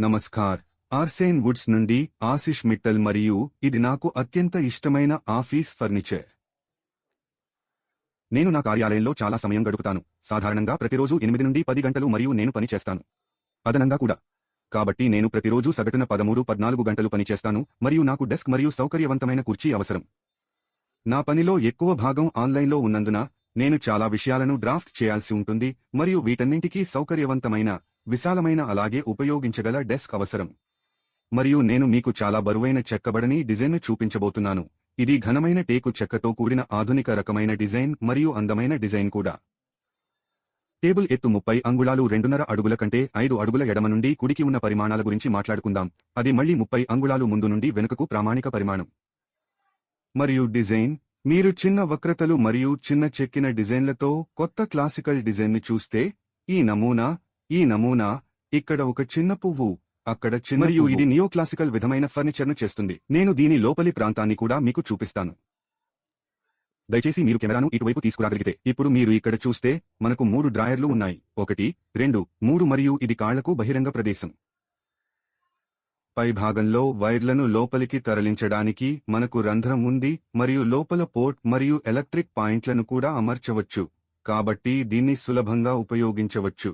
Namaskar. ఆర్సేన్ Woods నుండి ఆశిష్ మిట్టల్ మరియు ఇది నాకు అత్యంత ఇష్టమైన ఆఫీస్ ఫర్నిచర్. నేను నా కార్యాలయంలో చాలా సమయం గడుపుతాను. సాధారణంగా ప్రతిరోజు ఎనిమిది నుండి పది గంటలు మరియు నేను పని చేస్తాను. అదనంగా కూడా. కాబట్టి నేను ప్రతిరోజు సగటున పదమూడు పద్నాలుగు గంటలు పనిచేస్తాను మరియు నాకు డెస్క్ మరియు సౌకర్యవంతమైన కుర్చీ అవసరం. నా పనిలో ఎక్కువ భాగం ఆన్లైన్లో ఉన్నందున నేను చాలా విషయాలను డ్రాఫ్ట్ చేయాల్సి ఉంటుంది మరియు వీటన్నింటికీ సౌకర్యవంతమైన విశాలమైన అలాగే ఉపయోగించగల డెస్క్ అవసరం. మరియు నేను మీకు చాలా బరువైన చెక్కబడని డిజైన్ను చూపించబోతున్నాను. ఇది ఘనమైన టేకు చెక్కతో కూడిన ఆధునిక రకమైన డిజైన్ మరియు అందమైన డిజైన్ కూడా. టేబుల్ ఎత్తు ముప్పై అంగుళాలు రెండున్నర అడుగుల కంటే ఐదు అడుగుల ఎడమ నుండి కుడికి ఉన్న పరిమాణాల గురించి మాట్లాడుకుందాం. అది మళ్ళీ ముప్పై అంగుళాలు ముందు నుండి వెనుకకు ప్రామాణిక పరిమాణం. మరియు డిజైన్ మీరు చిన్న వక్రతలు మరియు చిన్న చెక్కిన డిజైన్లతో కొత్త క్లాసికల్ డిజైన్ను చూస్తే ఈ నమూనా ఈ నమూనా ఇక్కడ ఒక చిన్న పువ్వు అక్కడ చిన్న మరియు ఇది నియో క్లాసికల్ విధమైన ఫర్నిచర్ను చేస్తుంది. నేను దీని లోపలి ప్రాంతాన్ని కూడా మీకు చూపిస్తాను. దయచేసి మీరు కెమెరాను ఇటువైపు తీసుకురాగలిగితే ఇప్పుడు మీరు ఇక్కడ చూస్తే మనకు మూడు డ్రాయర్లు ఉన్నాయి. ఒకటి రెండు మూడు మరియు ఇది కాళ్ళకు బహిరంగ ప్రదేశం. పై భాగంలో వైర్లను లోపలికి తరలించడానికి మనకు రంధ్రం ఉంది మరియు లోపల పోర్ట్ మరియు ఎలక్ట్రిక్ పాయింట్లను కూడా అమర్చవచ్చు. కాబట్టి దీన్ని సులభంగా ఉపయోగించవచ్చు.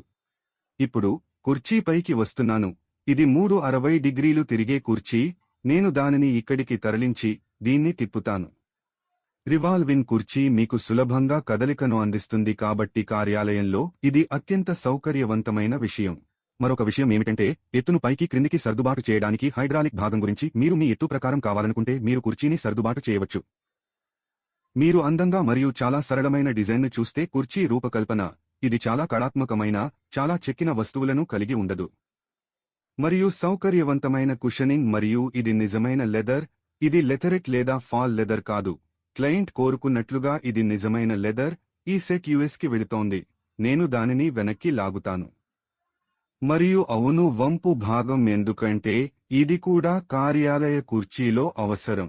ఇప్పుడు కుర్చీపైకి వస్తున్నాను. ఇది మూడు అరవై డిగ్రీలు తిరిగే కుర్చీ. నేను దానిని ఇక్కడికి తరలించి దీన్ని తిప్పుతాను. రివాల్విన్ కుర్చీ మీకు సులభంగా కదలికను అందిస్తుంది కాబట్టి కార్యాలయంలో ఇది అత్యంత సౌకర్యవంతమైన విషయం. మరొక విషయం ఏమిటంటే ఎత్తును పైకి క్రిందికి సర్దుబాటు చేయడానికి హైడ్రాలిక్ భాగం గురించి మీరు మీ ఎత్తు ప్రకారం కావాలనుకుంటే మీరు కుర్చీని సర్దుబాటు చేయవచ్చు. మీరు అందంగా మరియు చాలా సరళమైన డిజైన్ను చూస్తే కుర్చీ రూపకల్పన ఇది చాలా కళాత్మకమైన చాలా చెక్కిన వస్తువులను కలిగి ఉండదు. మరియు సౌకర్యవంతమైన కుషనింగ్ మరియు ఇది నిజమైన లెదర్ ఇది లెథరెట్ లేదా ఫాల్ లెదర్ కాదు. క్లయింట్ కోరుకున్నట్లుగా ఇది నిజమైన లెదర్ ఈ సెట్ యుఎస్కి వెళుతోంది. నేను దానిని వెనక్కి లాగుతాను. మరియు అవును వంపు భాగం ఎందుకంటే ఇది కూడా కార్యాలయ కుర్చీలో అవసరం.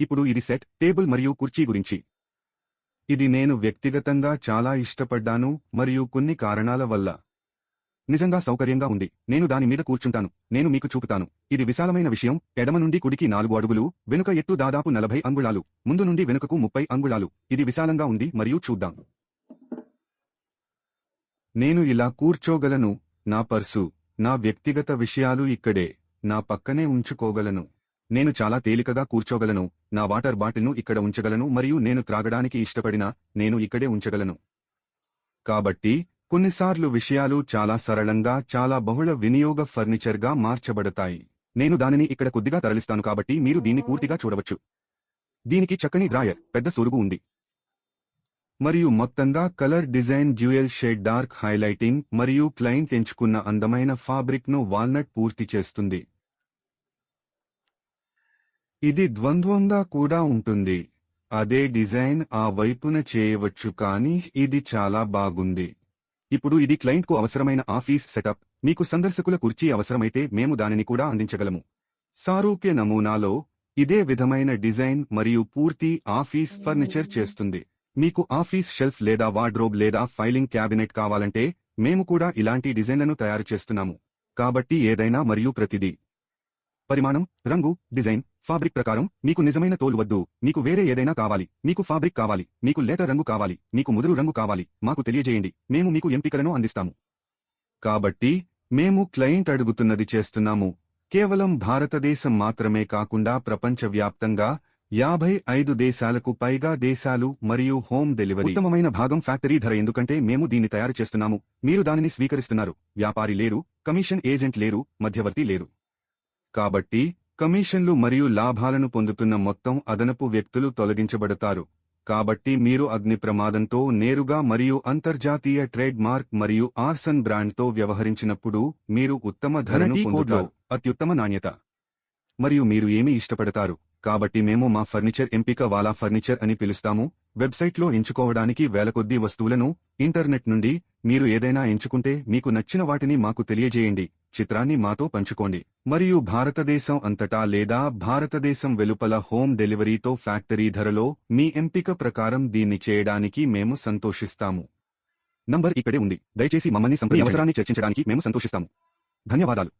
ఇప్పుడు ఇది సెట్ టేబుల్ మరియు కుర్చీ గురించి. ఇది నేను వ్యక్తిగతంగా చాలా ఇష్టపడ్డాను మరియు కొన్ని కారణాల వల్ల. నిజంగా సౌకర్యంగా ఉంది. నేను దాని మీద కూర్చుంటాను. నేను మీకు చూపుతాను. ఇది విశాలమైన విషయం. ఎడమ నుండి కుడికి నాలుగు అడుగులు వెనుక ఎత్తు దాదాపు నలభై అంగుళాలు ముందు నుండి వెనుకకు ముప్పై అంగుళాలు. ఇది విశాలంగా ఉంది మరియు చూద్దాం. నేను ఇలా కూర్చోగలను. నా పర్సు నా వ్యక్తిగత విషయాలు ఇక్కడే నా పక్కనే ఉంచుకోగలను. నేను చాలా తేలికగా కూర్చోగలను నా వాటర్ బాటిల్ను ఇక్కడ ఉంచగలను మరియు నేను త్రాగడానికి ఇష్టపడినా నేను ఇక్కడే ఉంచగలను. కాబట్టి కొన్నిసార్లు విషయాలు చాలా సరళంగా చాలా బహుళ వినియోగ ఫర్నిచర్గా మార్చబడతాయి. నేను దానిని ఇక్కడ కొద్దిగా తరలిస్తాను కాబట్టి మీరు దీన్ని పూర్తిగా చూడవచ్చు. దీనికి చక్కని డ్రాయర్ పెద్ద సొరుగు ఉంది. మరియు మొత్తంగా colour design dual shade dark highlighting మరియు క్లయింట్ ఎంచుకున్న అందమైన ఫాబ్రిక్ను వాల్నట్ పూర్తి చేస్తుంది. ఇది ద్వంద్వంగా కూడా ఉంటుంది. అదే డిజైన్ ఆ వైపున చేయవచ్చు కానీ ఇది చాలా బాగుంది. ఇప్పుడు ఇది క్లయింట్కు అవసరమైన ఆఫీస్ సెటప్. మీకు సందర్శకుల కుర్చీ అవసరమైతే మేము దానిని కూడా అందించగలము. సారూప్య నమూనాలో ఇదే విధమైన డిజైన్ మరియు పూర్తి ఆఫీస్ ఫర్నిచర్ చేస్తుంది. మీకు ఆఫీస్ షెల్ఫ్ లేదా వార్డ్రోబ్ లేదా ఫైలింగ్ క్యాబినెట్ కావాలంటే మేము కూడా ఇలాంటి డిజైన్లను తయారు చేస్తున్నాము. కాబట్టి ఏదైనా మరియు ప్రతిదీ. పరిమాణం రంగు డిజైన్ ఫాబ్రిక్ ప్రకారం మీకు నిజమైన తోలు వద్దు. మీకు వేరే ఏదైనా కావాలి. మీకు ఫాబ్రిక్ కావాలి. మీకు లేత రంగు కావాలి. మీకు ముదురు రంగు కావాలి. మాకు తెలియజేయండి. మేము మీకు ఎంపికలను అందిస్తాము. కాబట్టి మేము క్లయింట్ అడుగుతున్నది చేస్తున్నాము. కేవలం భారతదేశం మాత్రమే కాకుండా ప్రపంచవ్యాప్తంగా యాభై ఐదు దేశాలకు పైగా దేశాలు మరియు హోమ్ డెలివరీ ఉత్తమమైన భాగం ఫ్యాక్టరీ ధర ఎందుకంటే మేము దీన్ని తయారు చేస్తున్నాము. మీరు దానిని స్వీకరిస్తున్నారు. వ్యాపారి లేరు. కమిషన్ ఏజెంట్ లేరు. మధ్యవర్తి లేరు. కాబట్టి కమిషన్లు మరియు లాభాలను పొందుతున్న మొత్తం అదనపు వ్యక్తులు తొలగించబడతారు. కాబట్టి మీరు అగ్ని ప్రమాదంతో నేరుగా మరియు అంతర్జాతీయ ట్రేడ్ మార్క్ మరియు ఆర్సన్ బ్రాండ్తో వ్యవహరించినప్పుడు మీరు ఉత్తమ ధరను పొందుతారు. అత్యుత్తమ నాణ్యత. మరియు మీరు ఏమి ఇష్టపడతారు? కాబట్టి మేము మా ఫర్నిచర్ ఎంపిక వాలా ఫర్నిచర్ అని పిలుస్తాము. వెబ్సైట్లో ఎంచుకోవడానికి వేల కొద్దీ వస్తువులను ఇంటర్నెట్ నుండి మీరు ఏదైనా ఎంచుకుంటే మీకు నచ్చిన వాటిని మాకు తెలియజేయండి. చిత్రాన్ని మాతో పంచుకోండి. మరియు భారతదేశం అంతటా లేదా భారతదేశం వెలుపల హోమ్ డెలివరీతో ఫ్యాక్టరీ ధరలో మీ ఎంపిక ప్రకారం దీన్ని చేయడానికి మేము సంతోషిస్తాము. నంబర్ ఇక్కడే ఉంది. దయచేసి మమ్మల్ని సంప్రదించండి. అవసరాన్ని చర్చించడానికి మేము సంతోషిస్తాము. ధన్యవాదాలు.